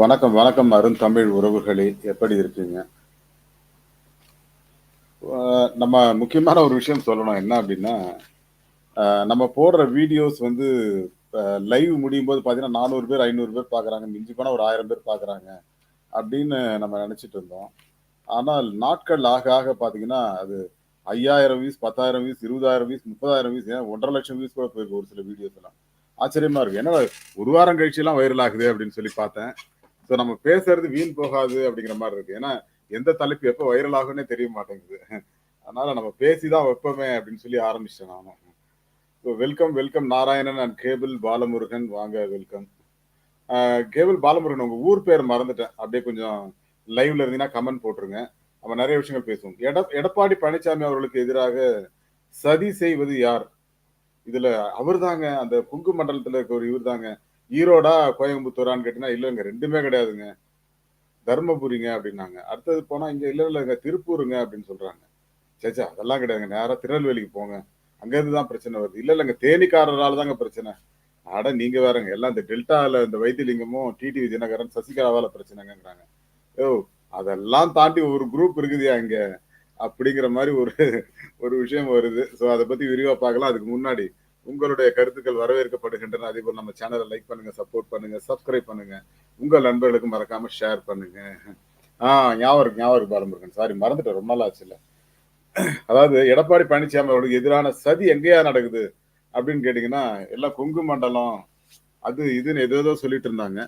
வணக்கம் வணக்கம் அருந்தமிழ் உறவுகளே. எப்படி இருக்கீங்க? நம்ம முக்கியமான ஒரு விஷயம் சொல்லணும். என்ன அப்படின்னா நம்ம போடுற வீடியோஸ் வந்து லைவ் முடியும் போது பார்த்தீங்கன்னா நானூறு பேர் ஐநூறு பேர் பார்க்குறாங்க மிஞ்சி போனால் ஒரு ஆயிரம் பேர் பார்க்குறாங்க அப்படின்னு நம்ம நினச்சிட்டு இருந்தோம். ஆனால் நாட்கள் ஆக ஆக பார்த்தீங்கன்னா அது ஐயாயிரம் வியூஸ் பத்தாயிரம் வியூஸ் இருபதாயிரம் வியூஸ் முப்பதாயிரம் வியூஸ் ஏன் ஒன்றரை லட்சம் வியூஸ் கூட போயிருக்கு ஒரு சில வீடியோஸ் எல்லாம். ஆச்சரியமா இருக்கு. ஏன்னா ஒரு வாரம் கழிச்சு எல்லாம் வைரல் ஆகுது அப்படின்னு சொல்லி பார்த்தேன். ஸோ நம்ம பேசுறது வீண் போகாது அப்படிங்கிற மாதிரி இருக்கு. ஏன்னா எந்த தலைப்பு எப்போ வைரல் ஆகும்னே தெரிய மாட்டேங்குது. அதனால நம்ம பேசிதான் வைப்போமே அப்படின்னு சொல்லி ஆரம்பிச்சிட்டேன் நானும் so welcome welcome Narayanan and cable Balamurugan வாங்க வெல்கம் கேபிள் பாலமுருகன் உங்க ஊர் பேர் மறந்துட்டேன். அப்படியே கொஞ்சம் லைவ்ல இருந்தீங்கன்னா கமெண்ட் போட்டுருங்க. நம்ம நிறைய விஷயங்கள் பேசுவோம். எட எடப்பாடி பழனிசாமி அவர்களுக்கு எதிராக சதி செய்வது யார்? இதுல அவர் தாங்க அந்த குங்கு மண்டலத்துல இருக்க ஒரு இவர் தாங்க ஈரோடா கோயம்புத்தூரான்னு கேட்டீங்கன்னா இல்லைங்க ரெண்டுமே கிடையாதுங்க. தர்மபுரிங்க அப்படின்னாங்க. அடுத்தது போனால் இங்கே இல்லை இல்லைங்க திருப்பூருங்க அப்படின்னு சொல்கிறாங்க சேச்சா அதெல்லாம் கிடையாதுங்க. நேராக திருநெல்வேலிக்கு போங்க. அங்கேருந்து தான் பிரச்சனை வருது. இல்லை இல்லைங்க தேனிக்காரரால் தாங்க பிரச்சனை. அட நீங்கள் வேறங்க. எல்லாம் இந்த டெல்டாவில் இந்த வைத்தியலிங்கமும் டிடிவி தினகரன் சசிகலாவால் பிரச்சனைங்கிறாங்க ஓ அதெல்லாம் தாண்டி ஒரு குரூப் இருக்குதுயா இங்கே? அப்படிங்கிற மாதிரி ஒரு ஒரு விஷயம் வருது. ஸோ அதை பற்றி விரிவாக பார்க்கலாம். அதுக்கு முன்னாடி உங்களுடைய கருத்துக்கள் வரவேற்கப்படுகின்றன. அதே போல் நம்ம சேனலை லைக் பண்ணுங்க சப்போர்ட் பண்ணுங்க சப்ஸ்கிரைப் பண்ணுங்க. உங்கள் நண்பர்களுக்கு மறக்காம ஷேர் பண்ணுங்க. ஆ ஞாபகம் ஞாபகம் பாலமுருகன். சாரி மறந்துட்டேன் ரொம்ப நாள் ஆச்சு இல்லை. அதாவது எடப்பாடி பழனிசாமி அவர்களுக்கு எதிரான சதி எங்கேயா நடக்குது அப்படின்னு கேட்டீங்கன்னா எல்லாம் கொங்கு மண்டலம் அது இதுன்னு ஏதோ ஏதோ சொல்லிட்டு இருந்தாங்க.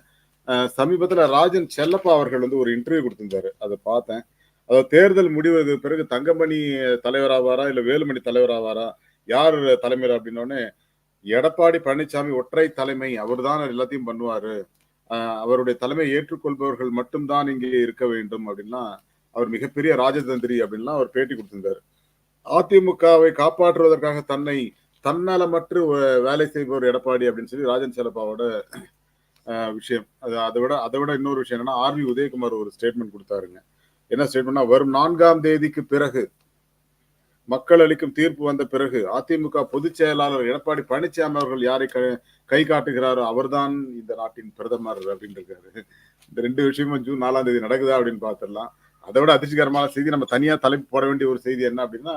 சமீபத்தில் ராஜன் செல்லப்பா அவர்கள் வந்து ஒரு இன்டர்வியூ கொடுத்திருந்தாரு. அதை பார்த்தேன். அதாவது தேர்தல் முடிவுக்கு பிறகு தங்கமணி தலைவராவாரா இல்லை வேலுமணி தலைவராவாரா யார் தலைமையில் அப்படின்னோடனே எடப்பாடி பழனிசாமி ஒற்றை தலைமை அவர் தான் எல்லாத்தையும் பண்ணுவாரு. அவருடைய தலைமையை ஏற்றுக்கொள்பவர்கள் மட்டும்தான் இங்கே இருக்க வேண்டும் அப்படின்னா அவர் மிகப்பெரிய ராஜதந்திரி அப்படின்லாம் அவர் பேட்டி கொடுத்திருந்தார். அதிமுகவை காப்பாற்றுவதற்காக தன்னை தன்னலமற்று வேலை செய்பவர் எடப்பாடி அப்படின்னு சொல்லி ராஜன் செலப்பாவோட விஷயம். அது அதை விட அதை விட இன்னொரு விஷயம் என்னன்னா ஆர்வி உதயகுமார் ஒரு ஸ்டேட்மெண்ட் கொடுத்தாருங்க. என்ன ஸ்டேட்மெண்ட்னா வரும் நான்காம் தேதிக்கு பிறகு மக்கள் அளிக்கும் தீர்ப்பு வந்த பிறகு அதிமுக பொதுச் செயலாளர் எடப்பாடி பழனிசாமி அவர்கள் யாரை கை காட்டுகிறாரோ அவர்தான் இந்த நாட்டின் பிரதமர் அப்படின்னு இருக்காரு இந்த ரெண்டு விஷயமும் ஜூன் நாலாம் தேதி நடக்குதா அப்படின்னு பார்த்துடலாம். அதை விட அதிர்ச்சிகரமான செய்தி நம்ம தனியா தலைப்பு போட வேண்டிய ஒரு செய்தி என்ன அப்படின்னா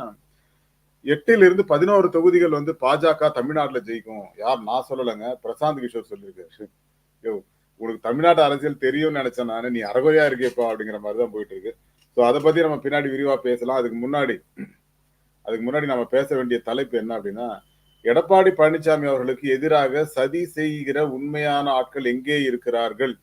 எட்டில இருந்து பதினோரு தொகுதிகள் வந்து பாஜக தமிழ்நாட்டுல ஜெயிக்கும். யார்? நான் சொல்லலைங்க. பிரசாந்த் கிஷோர் சொல்லியிருக்காரு. யோ உனக்கு தமிழ்நாட்டு அரசியல் தெரியும்னு நினைச்சேன் நானு. நீ அறகுறையா இருக்கேப்பா அப்படிங்கிற மாதிரி தான் போயிட்டு இருக்கு. ஸோ அதை பத்தி நம்ம பின்னாடி விரிவா பேசலாம். அதுக்கு முன்னாடி அதுக்கு முன்னாடி நம்ம பேச வேண்டிய தலைப்பு என்ன அப்படின்னா எடப்பாடி பழனிசாமி அவர்களுக்கு எதிராக சதி செய்கிற உண்மையான ஆட்கள் எங்கே இருக்கிறார்கள்?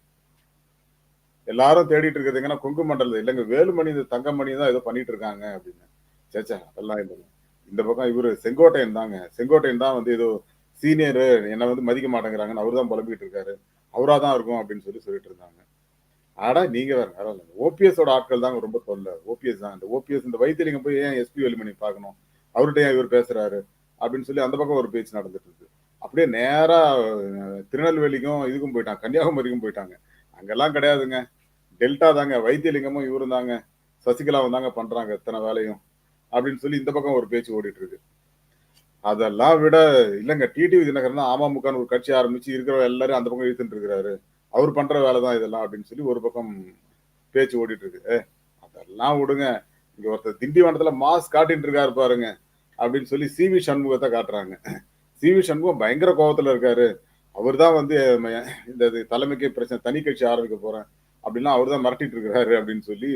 எல்லாரும் தேடிட்டு இருக்கிறது எங்கன்னா கொங்கு மண்டலம் இல்லைங்க வேலுமணி இந்த தங்கமணி தான் ஏதோ பண்ணிட்டு இருக்காங்க அப்படின்னு. சேச்சா அதெல்லாம் இல்லைங்க. இந்த பக்கம் இவரு செங்கோட்டையன் தாங்க. செங்கோட்டையன் தான் வந்து ஏதோ சீனியர் என்ன வந்து மதிக்க மாட்டேங்கிறாங்கன்னு அவர் தான் புலம்பிட்டு இருக்காரு. அவரா தான் இருக்கும் அப்படின்னு சொல்லி சொல்லிட்டு இருந்தாங்க. ஆடா நீங்க வேற வேற இல்லை. ஓபிஎஸோட ஆட்கள் தான் ரொம்ப தொல்லை. ஓபிஎஸ் தான். இந்த ஓபிஎஸ் இந்த வைத்தியலிங்கம் போய் ஏன் எஸ்பி வேலுமணி பார்க்கணும்? அவர்கிட்ட ஏன் இவர் பேசுறாரு? அப்படின்னு சொல்லி அந்த பக்கம் ஒரு பேச்சு நடந்துட்டு இருக்கு. அப்படியே நேரா திருநெல்வேலிக்கும் இதுக்கும் போயிட்டாங்க. கன்னியாகுமரிக்கும் போயிட்டாங்க. அங்கெல்லாம் கிடையாதுங்க. டெல்டா தாங்க. வைத்தியலிங்கமும் இவரும் தாங்க. சசிகலாவும் தாங்க பண்றாங்க இத்தனை வேலையும். அப்படின்னு சொல்லி இந்த பக்கம் ஒரு பேச்சு ஓடிட்டு இருக்கு. அதெல்லாம் விட இல்லைங்க டிடிவி தினகரன் தான் அமமுகன்னு ஒரு கட்சி ஆரம்பிச்சு இருக்கிற எல்லாரும் அந்த பக்கம் இழுத்துட்டு இருக்கிறாரு. அவர் பண்ற வேலை தான் இதெல்லாம் அப்படின்னு சொல்லி ஒரு பக்கம் பேச்சு ஓடிட்டு இருக்கு ஏ அதெல்லாம் விடுங்க. இங்க ஒருத்தர் திண்டிவனத்துல மாஸ் காட்டிட்டு இருக்காரு பாருங்க அப்படின்னு சொல்லி சி வி சண்முகத்தை காட்டுறாங்க. சி வி சண்முகம் பயங்கர கோபத்துல இருக்காரு. அவர் தான் வந்து இந்த தலைமைக்கு பிரச்சனை தனி கட்சி ஆரம்பிக்க போறேன் அப்படின்னா அவர் தான் மிரட்டிட்டு இருக்கிறாரு அப்படின்னு சொல்லி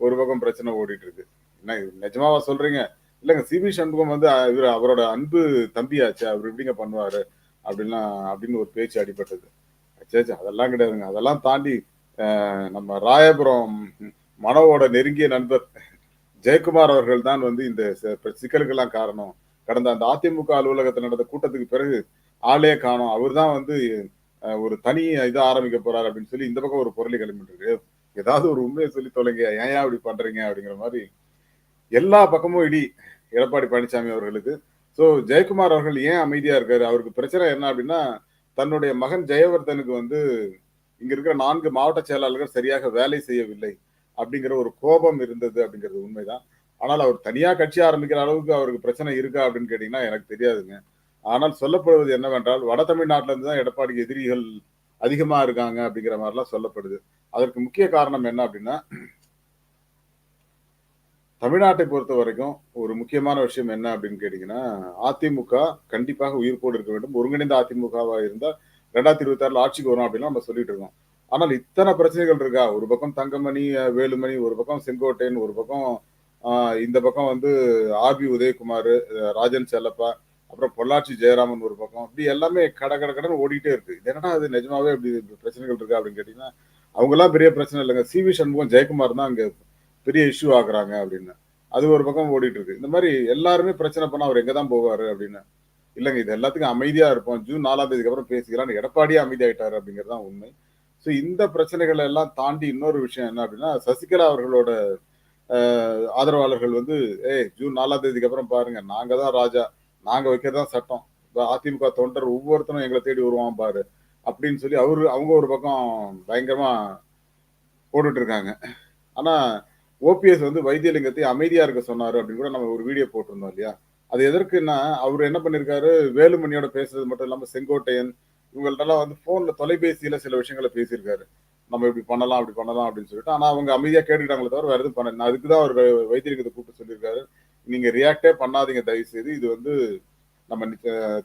ஒரு பக்கம் பிரச்சனை ஓடிட்டு இருக்கு என்ன நிஜமாவா சொல்றீங்க? இல்லைங்க சி வி சண்முகம் வந்து இவர் அவரோட அன்பு தம்பியாச்சு அவர் எப்படிங்க பண்ணுவாரு அப்படின்னா அப்படின்னு ஒரு பேச்சு அடிபட்டது. சேச்சு அதெல்லாம் கிடையாதுங்க. அதெல்லாம் தாண்டி நம்ம ராயபுரம் மனோவோட நெருங்கிய நண்பர் ஜெயக்குமார் அவர்கள் தான் வந்து இந்த சிக்கலுக்கெல்லாம் காரணம். கடந்த அந்த அதிமுக அலுவலகத்தில் நடந்த கூட்டத்துக்கு பிறகு ஆளே காணும். அவர் தான் வந்து ஒரு தனி இதை ஆரம்பிக்க போறாரு அப்படின்னு சொல்லி இந்த பக்கம் ஒரு பொருளை கிளம்பிட்டு ஏதாவது ஒரு உண்மையை சொல்லி தொலைங்க. ஏன் ஏன் அப்படி பண்றீங்க? அப்படிங்கிற மாதிரி எல்லா பக்கமும் இடி எடப்பாடி பழனிசாமி அவர்களுக்கு. ஸோ ஜெயக்குமார் அவர்கள் ஏன் அமைதியா இருக்காரு? அவருக்கு பிரச்சனை என்ன அப்படின்னா தன்னுடைய மகன் ஜெயவர்தனுக்கு வந்து இங்க இருக்கிற நான்கு மாவட்ட செயலாளர்கள் சரியாக வேலை செய்யவில்லை அப்படிங்கிற ஒரு கோபம் இருந்தது அப்படிங்கிறது உண்மைதான். ஆனால் அவர் தனியா கட்சி ஆரம்பிக்கிற அளவுக்கு அவருக்கு பிரச்சனை இருக்கா அப்படின்னு கேட்டீங்கன்னா எனக்கு தெரியாதுங்க. ஆனால் சொல்லப்படுவது என்னவென்றால் வட தமிழ்நாட்டில இருந்து தான் எடப்பாடி எதிரிகள் அதிகமா இருக்காங்க அப்படிங்கிற மாதிரிலாம் சொல்லப்படுது. அதற்கு முக்கிய காரணம் என்ன அப்படின்னா தமிழ்நாட்டை பொறுத்த வரைக்கும் ஒரு முக்கியமான விஷயம் என்ன அப்படின்னு கேட்டீங்கன்னா அதிமுக கண்டிப்பாக உயிர்ப்போடு இருக்க வேண்டும். ஒருங்கிணைந்த அதிமுகவா இருந்தா ரெண்டாயிரத்தி இருபத்தி ஆறுல ஆட்சிக்கு வரும் அப்படின்னு நம்ம சொல்லிட்டு இருக்கோம். ஆனால் இத்தனை பிரச்சனைகள் இருக்கா? ஒரு பக்கம் தங்கமணி வேலுமணி ஒரு பக்கம் செங்கோட்டையன் ஒரு பக்கம் இந்த பக்கம் வந்து ஆர்பி உதயகுமார் ராஜன் செல்லப்பா அப்புறம் பொள்ளாச்சி ஜெயராமன் ஒரு பக்கம். இப்படி எல்லாமே கட கட கடன் ஓடிட்டே இருக்கு. என்னடா அது நிஜமாவே இப்படி பிரச்சனைகள் இருக்கா அப்படின்னு கேட்டீங்கன்னா அவங்க எல்லாம் பெரிய பிரச்சனை இல்லைங்க. சி வி சண்முகம் ஜெயக்குமார் தான் அங்கே பெரிய இஷ்யூ ஆகுறாங்க அப்படின்னு. அது ஒரு பக்கம் ஓடிட்டு இருக்கு இந்த மாதிரி எல்லாருமே பிரச்சனை பண்ணா அவர் எங்க தான் போவாரு அப்படின்னு. இல்லைங்க இது எல்லாத்துக்கும் அமைதியா இருப்போம். ஜூன் நாலாம் தேதிக்கு அப்புறம் பேசிக்கலாம்னு எடப்பாடியே அமைதியாயிட்டாரு அப்படிங்கிறது தான் உண்மை. ஸோ இந்த பிரச்சனைகளை எல்லாம் தாண்டி இன்னொரு விஷயம் என்ன அப்படின்னா சசிகலா அவர்களோட ஆதரவாளர்கள் வந்து ஏய் ஜூன் நாலாம் தேதிக்கு அப்புறம் பாருங்க நாங்க தான் ராஜா நாங்க வைக்கிறதா தான் சட்டம். அதிமுக தொண்டர் ஒவ்வொருத்தரும் எங்களை தேடி வருவான் பாரு அப்படின்னு சொல்லி அவரு அவங்க ஒரு பக்கம் பயங்கரமா போட்டுட்டு இருக்காங்க. ஆனா ஓபிஎஸ் வந்து வைத்தியலிங்கத்தை அமைதியா இருக்க சொன்னாரு அப்படின்னு கூட நம்ம ஒரு வீடியோ போட்டிருந்தோம் இல்லையா? அது எதற்குன்னா அவர் என்ன பண்ணிருக்காரு? வேலுமணியோட பேசுறது மட்டும் இல்லாம செங்கோட்டையன் இவங்கள்ட்டலாம் வந்து போன்ல தொலைபேசியில சில விஷயங்களை பேசியிருக்காரு. நம்ம இப்படி பண்ணலாம் அப்படி பண்ணலாம் அப்படின்னு சொல்லிட்டு. ஆனா அவங்க அமைதியா கேட்டுக்கிட்டாங்களே தவிர வேற எதுவும் பண்ண அதுக்கு தான் அவர் வைத்தியலிங்கத்தை கூப்பிட்டு சொல்லியிருக்காரு. நீங்க ரியாக்டே பண்ணாதீங்க தயவு செய்து இது வந்து நம்ம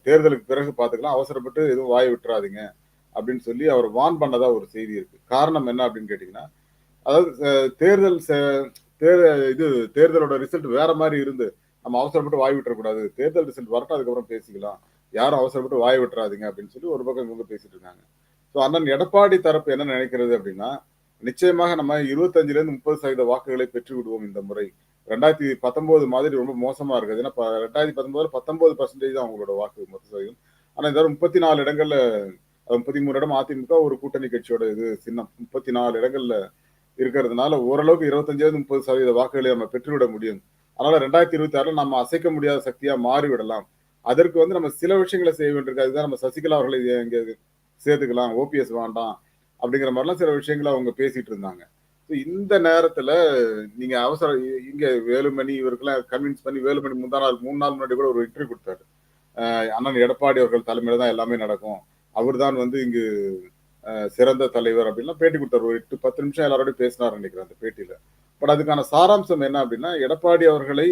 தேர்தலுக்கு பிறகு பாத்துக்கலாம் அவசரப்பட்டு எதுவும் வாய் விட்டுறாதீங்க அப்படின்னு சொல்லி அவர் வான் பண்ணதா ஒரு செய்தி இருக்கு. காரணம் என்ன அப்படின்னு கேட்டீங்கன்னா அதாவது தேர்தல் தேர் இது தேர்தலோட ரிசல்ட் வேற மாதிரி இருந்து நம்ம அவசரப்பட்டு வாய் விட்டுறக்கூடாது. தேர்தல் ரிசல்ட் வரட்டும் அதுக்கப்புறம் பேசிக்கலாம். யாரும் அவசரப்பட்டு வாய் விட்டுறாதீங்க அப்படின்னு சொல்லி ஒரு பக்கம் இவங்க பேசிட்டு இருக்காங்க. ஸோ அண்ணன் எடப்பாடி தரப்பு என்ன நினைக்கிறது அப்படின்னா நிச்சயமாக நம்ம இருபத்தஞ்சிலேருந்து முப்பது சதவீத வாக்குகளை பெற்று விடுவோம் இந்த முறை. ரெண்டாயிரத்தி பத்தொன்பது மாதிரி ரொம்ப மோசமா இருக்குது. ஏன்னா ரெண்டாயிரத்தி பத்தொன்பதுல பத்தொன்பது பர்சன்டேஜ் தான் அவங்களோட வாக்கு மொத்த சதவீதம். ஆனா இந்த முப்பத்தி நாலு இடங்கள்ல முப்பத்தி மூணு இடம் அதிமுக ஒரு கூட்டணி கட்சியோட இது சின்னம். முப்பத்தி நாலு இடங்கள்ல இருக்கிறதுனால ஓரளவுக்கு இருபத்தஞ்சாவது முப்பது சதவீத வாக்குகளை நம்ம பெற்றுவிட முடியும். அதனால ரெண்டாயிரத்தி இருபத்தி ஆறுல நம்ம அசைக்க முடியாத சக்தியா மாறிவிடலாம். அதற்கு வந்து நம்ம சில விஷயங்களை செய்ய வேண்டியிருக்கு. அதுதான் நம்ம சசிகலா அவர்களை இங்கே சேர்த்துக்கலாம். ஓபிஎஸ் வேண்டாம் அப்படிங்கிற மாதிரிலாம் சில விஷயங்களை அவங்க பேசிட்டு இருந்தாங்க. ஸோ இந்த நேரத்துல நீங்க அவசர இங்கே இங்க வேலுமணி இவருக்கெல்லாம் கன்வின்ஸ் பண்ணி வேலுமணி முந்தா நாள் மூணு நாள் முன்னாடி கூட ஒரு இன்டர்வியூ கொடுத்தாரு. அண்ணன் எடப்பாடி அவர்கள் தலைமையில தான் எல்லாமே நடக்கும். அவர் தான் வந்து இங்கு சிறந்த தலைவர் அப்படின்லாம் பேட்டி கொடுத்தார். ஒரு எட்டு பத்து நிமிஷம் எல்லாரோடய பேசினார் நினைக்கிறேன் அந்த பேட்டியில. பட் அதுக்கான சாராம்சம் என்ன அப்படின்னா எடப்பாடி அவர்களை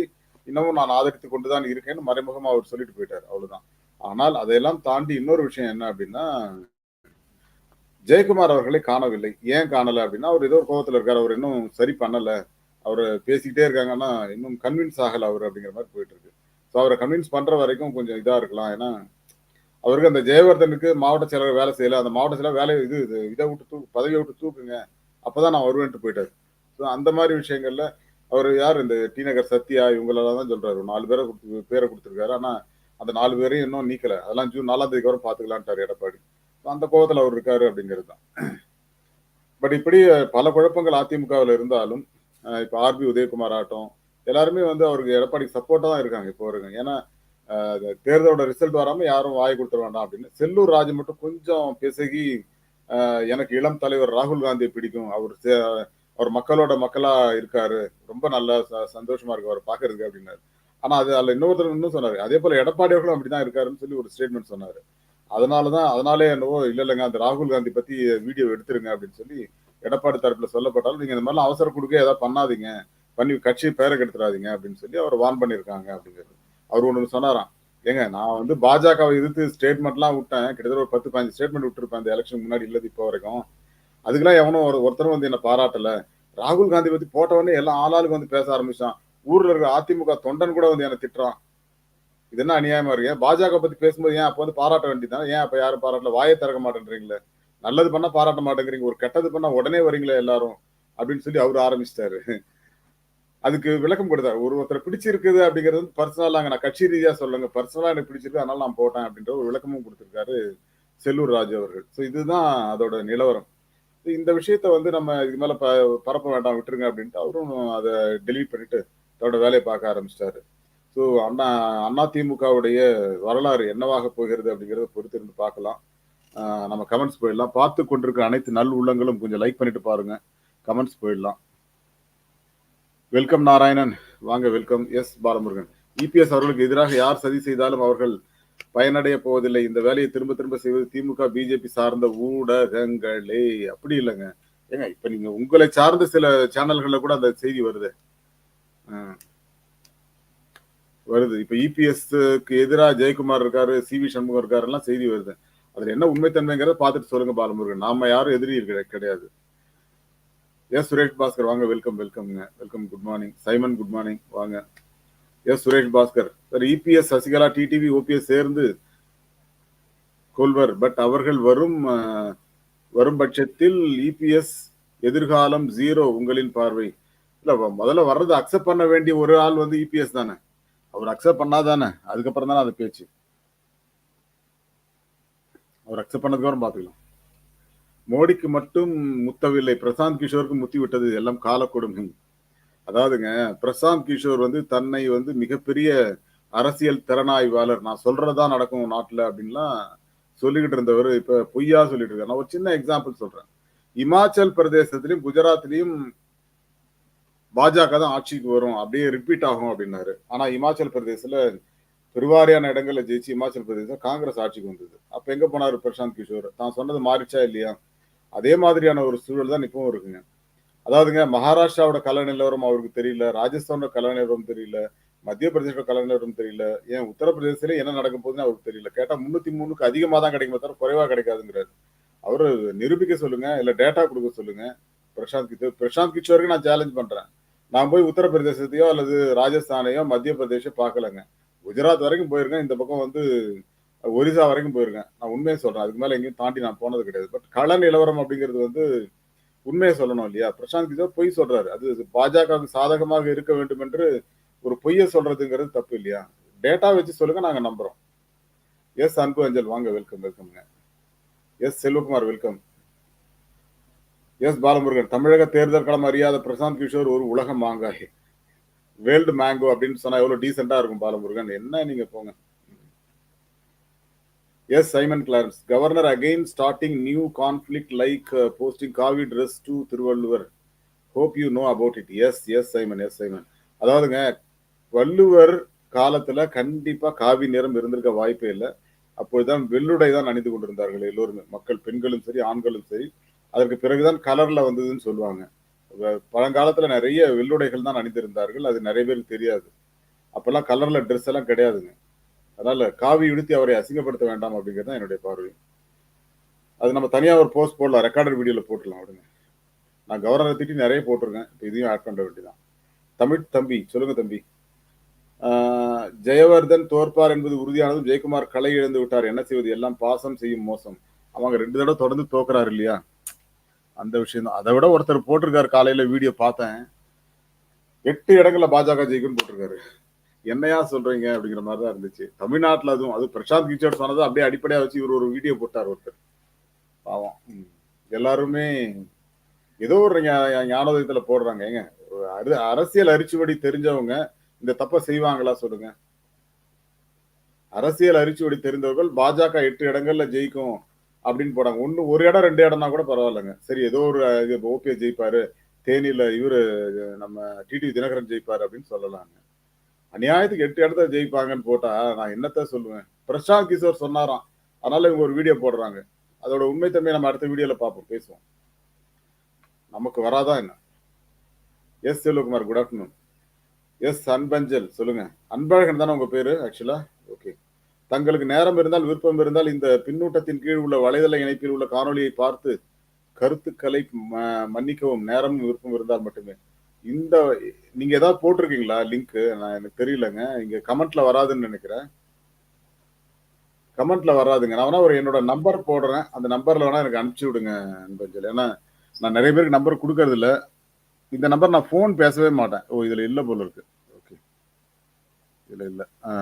இன்னமும் நான் ஆதரித்து கொண்டுதான் இருக்கேன்னு மறைமுகமாக அவர் சொல்லிட்டு போயிட்டார். அவ்வளவுதான். ஆனால் அதையெல்லாம் தாண்டி இன்னொரு விஷயம் என்ன அப்படின்னா ஜெயக்குமார் அவர்களை காணவில்லை. ஏன் காணலை அப்படின்னா அவர் ஏதோ ஒரு கோபத்தில் இருக்கார். அவர் இன்னும் சரி பண்ணலை. அவர் பேசிக்கிட்டே இருக்காங்கன்னா இன்னும் கன்வின்ஸ் ஆகலை அவர் அப்படிங்கிற மாதிரி போயிட்டு இருக்கு. ஸோ அவரை கன்வின்ஸ் பண்ற வரைக்கும் கொஞ்சம் இதாக இருக்கலாம். ஏன்னா அவருக்கு அந்த ஜெயவர்தனுக்கு மாவட்ட செயலர் வேலை செய்யல. அந்த மாவட்ட செயலர் வேலை இது இது இதை விட்டு தூக்கு பதவியை விட்டு தூக்குங்க. அப்பதான் நான் வருவேன்ட்டு போயிட்டாரு. ஸோ அந்த மாதிரி விஷயங்கள்ல அவர் யார்? இந்த டி நகர் சத்யா இவங்களெல்லாம் தான் சொல்றாரு. நாலு பேரை கொடுத்து பேரை கொடுத்துருக்காரு. ஆனால் அந்த நாலு பேரையும் இன்னும் நீக்கல. அதெல்லாம் ஜூன் நாலாம் தேதிக்கு வரும் பார்த்துக்கலான்ட்டார் எடப்பாடி. அந்த கோபத்தில் அவர் இருக்காரு அப்படிங்கிறது தான். பட் இப்படி பல குழப்பங்கள் அதிமுகவில் இருந்தாலும் இப்போ ஆர்பி உதயகுமார் ஆகட்டும் எல்லாருமே வந்து அவருக்கு எடப்பாடிக்கு சப்போர்ட்டாக தான் இருக்காங்க இப்போ வரைக்கும் ஏன்னா தேர்தலோட ரிசல்ட் வராம யாரும் வாய் கொடுத்துட வேண்டாம் அப்படின்னு. செல்லூர் ராஜ் மட்டும் கொஞ்சம் பிசகி எனக்கு இளம் தலைவர் ராகுல் காந்தியை பிடிக்கும். அவர் சே- அவர் மக்களோட மக்களா இருக்காரு. ரொம்ப நல்லா ச- சந்தோஷமா இருக்கு அவர் பாக்குறதுக்கு அப்படின்னாரு. ஆனா அது அதுல இன்னொருத்தர் இன்னும் சொன்னாரு. அதே போல எடப்பாடி அவர்களும் அப்படிதான் இருக்காருன்னு சொல்லி ஒரு ஸ்டேட்மெண்ட் சொன்னாரு. அதனாலதான் அதனாலே என்னவோ இல்ல இல்லைங்க அந்த ராகுல் காந்தி பத்தி வீடியோ எடுத்துருங்க அப்படின்னு சொல்லி எடப்பாடி தரப்புல சொல்லப்பட்டாலும் நீங்க இந்த மாதிரிலாம் அவசர கொடுக்க ஏதாவது பண்ணாதீங்க. பண்ணி கட்சி பேரை கெடுத்துறாதீங்க அப்படின்னு சொல்லி அவர் வார்ன் பண்ணியிருக்காங்க அப்படிங்கிறது. அவர் ஒன்று சொன்னாராம். ஏங்க நான் வந்து பாஜகவை எதிர்த்து ஸ்டேட்மெண்ட்லாம் விட்டேன். கிட்டத்தட்ட ஒரு பத்து பதினஞ்சு ஸ்டேட்மெண்ட் விட்டுருப்பேன் அந்த எலெக்ஷன் முன்னாடி இல்லது இப்போ வரைக்கும். அதுக்கெல்லாம் எவனும் ஒரு ஒருத்தரும் வந்து என்னை பாராட்டல. ராகுல் காந்தி பத்தி போட்டவொடனே எல்லாம் ஆளாளுக்கு வந்து பேச ஆரம்பிச்சான். ஊர்ல இருக்கிற அதிமுக தொண்டன் கூட வந்து என்னை திட்டுறான். இது என்ன அநியாயமா இருக்கு? ஏன் பாஜக பத்தி பேசும்போது ஏன் அப்போ வந்து பாராட்ட வேண்டியதான் ஏன் அப்ப யாரும் பாராட்டல? வாயை திறக்க மாட்டேன்றீங்களே? நல்லது பண்ணா பாராட்ட மாட்டேங்கிறீங்க. ஒரு கெட்டது பண்ணா உடனே வரீங்களே எல்லாரும்? அப்படின்னு சொல்லி அவர் ஆரம்பிச்சிட்டாரு. அதுக்கு விளக்கம் கொடுத்தார். ஒரு ஒருத்தர் பிடிச்சிருக்குது அப்படிங்கிறது வந்து பர்சனலா நான் கட்சி ரீதியாக சொல்லுங்க. பர்சனலாக எனக்கு பிடிச்சிருக்கு அதனால நான் போட்டேன் அப்படின்ற ஒரு விளக்கமும் கொடுத்துருக்காரு செல்லூர் ராஜு அவர்கள். ஸோ இதுதான் அதோட நிலவரம். இந்த விஷயத்த வந்து நம்ம இதுக்கு மேலே ப- பரப்ப வேண்டாம் விட்டுருங்க அப்படின்ட்டு அவரும் அதை டெலிட் பண்ணிட்டு தன்னோட வேலையை பார்க்க ஆரம்பிச்சிட்டாரு. ஸோ அண்ணா அண்ணா திமுகவுடைய வரலாறு என்னவாக போகிறது அப்படிங்கிறத பொறுத்து இருந்து பார்க்கலாம் நம்ம கமெண்ட்ஸ் போயிடலாம். பார்த்து கொண்டிருக்கிற அனைத்து நல் உள்ளங்களும் கொஞ்சம் லைக் பண்ணிட்டு பாருங்க. கமெண்ட்ஸ் போயிடலாம். வெல்கம் நாராயணன். வாங்க வெல்கம் எஸ் பாலமுருகன். இபிஎஸ் அவர்களுக்கு எதிராக யார் சதி செய்தாலும் அவர்கள் பயனடைய போவதில்லை. இந்த வேலையை திரும்ப திரும்ப செய்வது திமுக பிஜேபி சார்ந்த ஊடகங்களே. அப்படி இல்லைங்க. ஏங்க இப்ப நீங்க உங்களை சார்ந்த சில சேனல்கள்ல கூட அந்த செய்தி வருது. வருது. இப்ப இபிஎஸ்க்கு எதிராக ஜெயக்குமார் இருக்காரு சி வி சண்முகம் இருக்காரு எல்லாம் செய்தி வருது. அதுல என்ன உண்மைத்தன்மைங்கிறத பார்த்துட்டு சொல்லுங்க பாலமுருகன். நாம யாரும் எதிரி இருக்க- கிடையாது. எஸ் சுரேஷ் பாஸ்கர் வாங்க welcome வெல்கம்ங்க welcome good morning Simon good morning வாங்க. S Suresh Bhaskar sir EPS Sasikala TTV OPS சேர்ந்து கொள்வர். பட் அவர்கள் வரும் வரும் பட்சத்தில் இபிஎஸ் எதிர்காலம் ஜீரோ உங்களின் பார்வை. இல்ல முதல்ல வர்றது அக்செப்ட் பண்ண வேண்டிய ஒரு ஆள் வந்து இபிஎஸ் தானே. அவர் அக்செப்ட் பண்ணாதானே அதுக்கப்புறம் தானே அது பேச்சு. அவர் அக்செப்ட் பண்ணதுக்கப்புறம் பாத்துக்கலாம் மோடிக்கு மட்டும் முத்தவில்லை பிரசாந்த் கிஷோருக்கு முத்தி விட்டது எல்லாம் காலக்கொடுமை. அதாவதுங்க பிரசாந்த் கிஷோர் வந்து தன்னை வந்து மிகப்பெரிய அரசியல் திறனாய்வாளர். நான் சொல்றதா நடக்கும் நாட்டுல அப்படின்லாம் சொல்லிக்கிட்டு இருந்தவர் இப்ப பொய்யா சொல்லிட்டு இருக்காரு. நான் ஒரு சின்ன எக்ஸாம்பிள் சொல்றேன். இமாச்சல் பிரதேசத்திலையும் குஜராத்லயும் பாஜக தான் ஆட்சிக்கு வரும். அப்படியே ரிப்பீட் ஆகும் அப்படின்னாரு. ஆனா இமாச்சல் பிரதேசல பெருவாரியான இடங்களில் ஜெயிச்சு இமாச்சல் பிரதேசம் காங்கிரஸ் ஆட்சிக்கு வந்தது. அப்ப எங்க போனாரு பிரசாந்த் கிஷோர்? தான் சொன்னது மாறிச்சா இல்லையா? அதே மாதிரியான ஒரு சூழல் தான் இப்பவும் இருக்குங்க. அதாவதுங்க மகாராஷ்டிராவோட கல நிலவரம் அவருக்கு தெரியல ராஜஸ்தானோட கல நிலவரம் தெரியல மத்திய பிரதேசோட கல நிலவரம் தெரியல ஏன் உத்தரப்பிரதேசத்துல என்ன நடக்க போகுதுன்னு அவருக்கு தெரியல. கேட்டா முன்னூத்தி மூணுக்கு அதிகமா தான் கிடைக்குமே தவிர குறைவா கிடைக்காதுங்கிறாரு. அவரு நிரூபிக்க சொல்லுங்க இல்ல டேட்டா கொடுக்க சொல்லுங்க. பிரசாந்த் கிஷோர் பிரசாந்த் கிஷோருக்கு நான் சேலஞ்ச் பண்றேன். நான் போய் உத்தரப்பிரதேசத்தையோ அல்லது ராஜஸ்தானையோ மத்திய பிரதேசோ பார்க்கலங்க. குஜராத் வரைக்கும் போயிருக்கேன். இந்த பக்கம் வந்து ஒரிசா வரைக்கும் போயிருக்கேன். நான் உண்மையை சொல்றேன். அதுக்கு மேல எங்கேயும் தாண்டி நான் போனது கிடையாது. பட் கள நிலவரம் அப்படிங்கிறது வந்து உண்மையை சொல்லணும் இல்லையா? பிரசாந்த் கிஷோர் பொய் சொல்றாரு. அது பாஜகவுக்கு சாதகமாக இருக்க வேண்டும் என்று ஒரு பொய்யை சொல்றதுங்கிறது தப்பு இல்லையா? டேட்டா வச்சு சொல்லுங்க நாங்க நம்புறோம். எஸ் அன்பு அஞ்சல் வாங்க welcome வெல்கம்ங்க S Selvakumar welcome S Balamurugan தமிழக தேர்தல் களம் அறியாத பிரசாந்த் கிஷோர் ஒரு உலக மாங்காய். வேர்ல்டு மேங்கோ அப்படின்னு சொன்னா எவ்வளவு டீசெண்டா இருக்கும் பாலமுருகன். என்ன நீங்க போங்க. S Simon Clarence governor again starting new conflict like posting காவி dress to Thiruvalluvar hope you know about it S S Simon S Simon அதாவதுங்க வள்ளுவர் காலத்துல கண்டிப்பா காவி நிறம் இருந்திருக்க வாய்ப்பே இல்லை. அப்பொழுதுதான் வெள்ளுடை தான் அணிந்து கொண்டிருந்தார்கள் எல்லோருமே. மக்கள் பெண்களும் சரி ஆண்களும் சரி. அதற்கு பிறகுதான் கலர்ல வந்ததுன்னு சொல்லுவாங்க. பழங்காலத்துல நிறைய வெள்ளுடைகள் தான் அணிந்திருந்தார்கள். அது நிறைய பேருக்கு தெரியாது. அப்பெல்லாம் கலர்ல ட்ரெஸ் எல்லாம் கிடையாதுங்க. அதனால காவி உடுத்தி அவரை அசிங்கப்படுத்த வேண்டாம் அப்படிங்கிறது தான் என்னுடைய பார்வை. அது நம்ம தனியாக ஒரு போஸ்ட் போடலாம் ரெக்கார்டட் வீடியோவில் போட்டுடலாம் விடுங்க நான் கவர்னரை திட்டி நிறைய போட்டிருக்கேன் இப்போ இதையும் ஆட் பண்ண வேண்டியதான் தமிழ் தம்பி சொல்லுங்க தம்பி. ஜெயவர்தன் தோற்பார் என்பது உறுதியானதும் ஜெயக்குமார் களை இழந்து விட்டார். என்ன செய்வது? எல்லாம் பாசம் செய்யும் மோசம். அவங்க ரெண்டு தடவை தொடர்ந்து தோக்குறாரு இல்லையா? அந்த விஷயம் தான். அதை விட ஒருத்தர் போட்டிருக்காரு காலையில வீடியோ பார்த்தேன். எட்டு இடங்கள்ல பாஜக ஜெயிக்கும் போட்டிருக்காரு. என்னையா சொல்றீங்க அப்படிங்கிற மாதிரி தான் இருந்துச்சு. தமிழ்நாட்டுல அதுவும் அது பிரசாந்த் கிஷோர் சொன்னதை அப்படியே அடிப்படையாக வச்சு இவர் ஒரு வீடியோ போட்டார் ஒருத்தர். பாவம். எல்லாருமே ஏதோ ஒரு ஞானோதயத்தில் போடுறாங்க. ஏங்க அரு- அரசியல் அரிச்சுவடி தெரிஞ்சவங்க இந்த தப்பை செய்வாங்களா சொல்லுங்க. அரசியல் அரிச்சுவடி தெரிந்தவர்கள் பாஜக எட்டு இடங்கள்ல ஜெயிக்கும் அப்படின்னு போடாங்க. ஒன்று ஒரு இடம் ரெண்டு இடம்னா கூட பரவாயில்லைங்க. சரி ஏதோ ஒரு இது ஓபிஎஸ் ஜெயிப்பாரு. தேனியில இவரு நம்ம டிடி தினகரன் ஜெயிப்பாரு அப்படின்னு சொல்லலாங்க. அநியாயத்துக்கு எட்டு இடத்த ஜெயிப்பாங்கன்னு போட்டா நான் என்னத்த சொல்லுவேன்? பிரசாந்த் கிஷோர் சொன்னாராம். அதனால இவங்க ஒரு வீடியோ போடுறாங்க. அதோட உண்மைத்தன்மையை நம்ம அடுத்த வீடியோல பார்ப்போம். பேசுவோம். நமக்கு வராதா என்ன? S Selvakumar good afternoon S Anbanjal சொல்லுங்க. அன்பழகன் தானே உங்க பேரு ஆக்சுவலா ஓகே தங்களுக்கு நேரம் இருந்தால் விருப்பம் இருந்தால் இந்த பின்னூட்டத்தின் கீழ் உள்ள வலைதள இணைப்பில் உள்ள காணொலியை பார்த்து கருத்துக்களை ம- மன்னிக்கவும். நேரம் விருப்பம் இருந்தால் மட்டுமே. இந்த நீங்க ஏதாவது போட்டிருக்கீங்களா லிங்க் நான் எனக்கு தெரியலங்க. இங்க கமெண்ட்ல வராதுன்னு நினைக்கிறேன். கமெண்ட்ல வராதுங்க. நான் வேணா ஒரு என்னோட நம்பர் போடுறேன். அந்த நம்பர்ல வேணா எனக்கு அனுப்பிச்சு விடுங்க அன்பஞ்சல். ஏன்னா நான் நிறைய பேருக்கு நம்பர் கொடுக்கறது இல்ல. இந்த நம்பர் நான் ஃபோன் பேசவே மாட்டேன். ஓ இதுல இல்ல போல இருக்கு. ஓகே இதுல இல்ல.